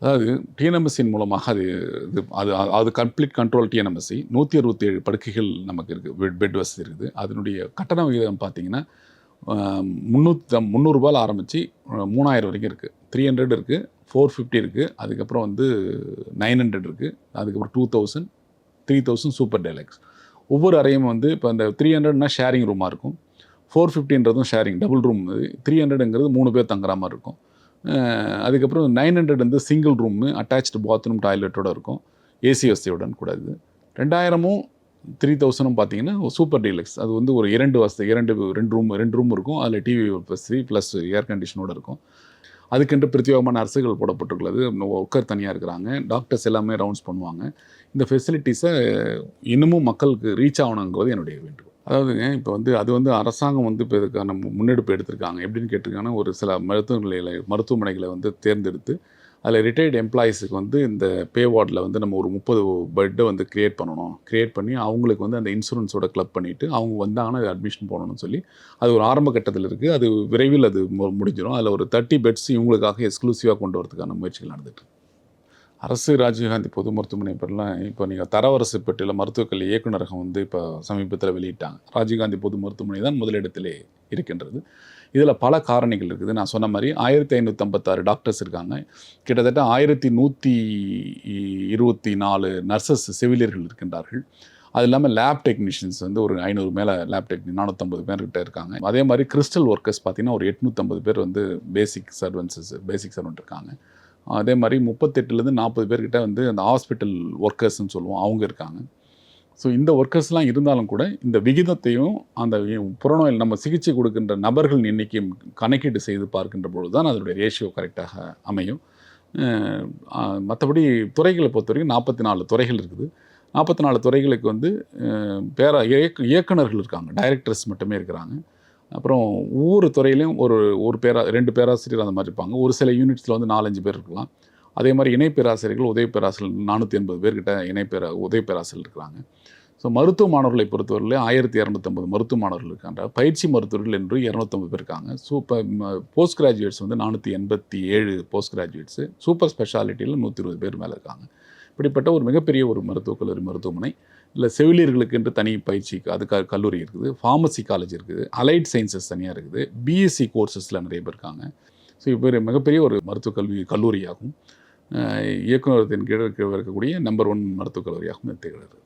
அதாவது டிஎன்எம்எஸ்சின் மூலமாக அது இது அது அது கம்ப்ளீட் கண்ட்ரோல் டிஎன்எம்எஸ்சி. நூற்றி அறுபத்தி ஏழு படுக்கைகள் நமக்கு இருக்குது பெட் பெட் வசதி இருக்குது. அதனுடைய கட்டண விகிதம் பார்த்தீங்கன்னா முந்நூற்றி முந்நூறுபால் ஆரம்பித்து மூணாயிரம் வரைக்கும் இருக்குது த்ரீ ஹண்ட்ரட் இருக்குது ஃபோர் ஃபிஃப்டி இருக்குது அதுக்கப்புறம் வந்து நைன் ஹண்ட்ரட் இருக்குது அதுக்கப்புறம் two thousand three thousand super deluxe ஒவ்வொரு அறையும் வந்து இப்போ அந்த த்ரீ ஹண்ட்ரட்னா ஷேரிங் ரூமாக இருக்கும். ஃபோர் ஃபிஃப்டின்றதும் ஷேரிங் டபுள் ரூம் த்ரீ ஹண்ட்ரடுங்கிறது மூணு பேர் தங்குற மாதிரி இருக்கும். அதுக்கப்புறம் நைன் ஹண்ட்ரட் வந்து சிங்கிள் ரூம்மு அட்டாச்டு பாத்ரூம் டாய்லெட்டோட இருக்கும். ஏசி வசதியுடன் கூடாது ரெண்டாயிரமும் த்ரீ தௌசண்டும் பார்த்தீங்கன்னா சூப்பர் டீலக்ஸ் அது வந்து ஒரு இரண்டு வசதி இரண்டு ரெண்டு ரூம் ரெண்டு ரூம் இருக்கும். அதில் டிவி வசதி ப்ளஸ் ஏர் கண்டிஷனோட இருக்கும். அதுக்கென்று பிரத்யேகமான நர்ஸுகள் போடப்பட்டுள்ளது. ஒர்க்கர் தனியாக இருக்கிறாங்க. டாக்டர்ஸ் எல்லாமே ரவுண்ட்ஸ் பண்ணுவாங்க. இந்த ஃபெசிலிட்டிஸை இன்னமும் மக்களுக்கு ரீச் ஆகணுங்கிறது என்னுடைய வேண்டுகோள். அதாவதுங்க இப்போ வந்து அது வந்து அரசாங்கம் வந்து இப்போ இதுக்கான முன்னெடுப்பு எடுத்திருக்காங்க. எப்படின்னு கேட்டிருக்காங்கன்னா ஒரு சில மருத்துவமனைகளை மருத்துவமனைகளை வந்து தேர்ந்தெடுத்து அதில் ரிட்டையர்டு எம்ப்ளாயீஸுக்கு வந்து இந்த பே வார்டில் வந்து நம்ம ஒரு முப்பது பெட்டை வந்து க்ரியேட் பண்ணணும். க்ரியேட் பண்ணி அவங்களுக்கு வந்து அந்த இன்சூரன்ஸோட கிளப் பண்ணிவிட்டு அவங்க வந்தாங்கன்னா அது அட்மிஷன் போடணும்னு சொல்லி அது ஒரு ஆரம்ப கட்டத்தில் இருக்குது அது விரைவில் அது முடிஞ்சிடும் அதில் ஒரு தேர்ட்டி பெட்ஸ் இவங்களுக்காக எக்ஸ்க்ளூசிவாக கொண்டு வரதுக்கான முயற்சிகள் நடந்துட்டு அரசு ராஜீவ்காந்தி பொது மருத்துவமனை பேரெலாம் இப்போ நீங்கள் தரவரசு பெட்டியில் மருத்துவக் இயக்குநரகம் வந்து இப்போ சமீபத்தில் வெளியிட்டாங்க. ராஜீவ்காந்தி பொது மருத்துவமனை தான் முதலிடத்திலே இருக்கின்றது. இதில் பல காரணிகள் இருக்குது. நான் சொன்ன மாதிரி ஆயிரத்தி ஐநூற்றம்பத்தாறு டாக்டர்ஸ் இருக்காங்க. கிட்டத்தட்ட ஆயிரத்தி நூற்றி இருபத்தி நாலு நர்சஸ் செவிலியர்கள் இருக்கின்றார்கள். அது இல்லாமல் லேப் டெக்னீஷியன்ஸ் வந்து ஒரு ஐநூறு மேலே லேப் டெக்னி நானூற்றம்பது பேர்கிட்ட இருக்காங்க. அதே மாதிரி கிறிஸ்டல் ஒர்க்கர்ஸ் பார்த்தீங்கன்னா ஒரு எட்நூற்றம்பது பேர் வந்து பேசிக் சர்வன்சஸ் பேசிக் சர்வன்ட் இருக்காங்க. அதே மாதிரி முப்பத்தெட்டுலேருந்து நாற்பது பேர்கிட்ட வந்து அந்த ஹாஸ்பிட்டல் ஒர்க்கர்ஸ்ன்னு சொல்லுவோம் அவங்க இருக்காங்க. ஸோ இந்த ஒர்க்கர்ஸ்லாம் இருந்தாலும் கூட இந்த விகிதத்தையும் அந்த புறநோயில் நம்ம சிகிச்சை கொடுக்கின்ற நபர்கள் எண்ணிக்கையும் கணக்கீடு செய்து பார்க்கின்ற பொழுது தான் அதனுடைய ரேஷியோ கரெக்டாக அமையும். மற்றபடி துறைகளை பொறுத்த வரைக்கும் நாற்பத்தி நாலு துறைகள் இருக்குது. நாற்பத்தி நாலு துறைகளுக்கு வந்து பேரா இயக்கு இயக்குனர்கள் இருக்காங்க டைரக்டர்ஸ் மட்டுமே இருக்கிறாங்க. அப்புறம் ஒவ்வொரு துறையிலையும் ஒரு ஒரு பேரா ரெண்டு பேராசிரியர் அந்த மாதிரி இருப்பாங்க. ஒரு சில யூனிட்ஸில் வந்து நாலஞ்சு பேர் இருக்கலாம். அதே மாதிரி இணை பேராசிரியர்கள் உதவி பேராசிரியர் நானூற்றி எண்பது பேர்கிட்ட இணை பேரா உதவி பேராசிரியர் இருக்கிறாங்க ஸோ மருத்துவ மாணவர்களை பொறுத்தவரையில் ஆயிரத்தி இரநூத்தம்பது மருத்துவ மாணவர்கள் இருக்காங்க. பயிற்சி மருத்துவர்கள் என்று இரநூத்தம்பது பேர் இருக்காங்க. சூப்பர் போஸ்ட் கிராஜுவேட்ஸ் வந்து நானூற்றி எண்பத்தி ஏழு போஸ்ட் கிராஜுவேட்ஸு சூப்பர் ஸ்பெஷாலிட்டியில் நூற்றி இருபது பேர் மேலே இருக்காங்க. இப்படிப்பட்ட ஒரு மிகப்பெரிய ஒரு மருத்துவக் கல்லூரி மருத்துவமனை. இல்லை செவிலியர்களுக்கு என்று தனி பயிற்சி அதுக்காக கல்லூரி இருக்குது. ஃபார்மசி காலேஜ் இருக்குது. அலைட் சயின்சஸ் தனியாக இருக்குது. பிஎஸ்சி கோர்சஸில் நிறைய பேர் இருக்காங்க. ஸோ இப்போ மிகப்பெரிய ஒரு மருத்துவக் கல்வி கல்லூரியாகும். இயக்குநரத்தின் கீழ் இருக்கக்கூடிய நம்பர் ஒன் மருத்துவக் கல்லூரியாகவும் திகழ்கிறது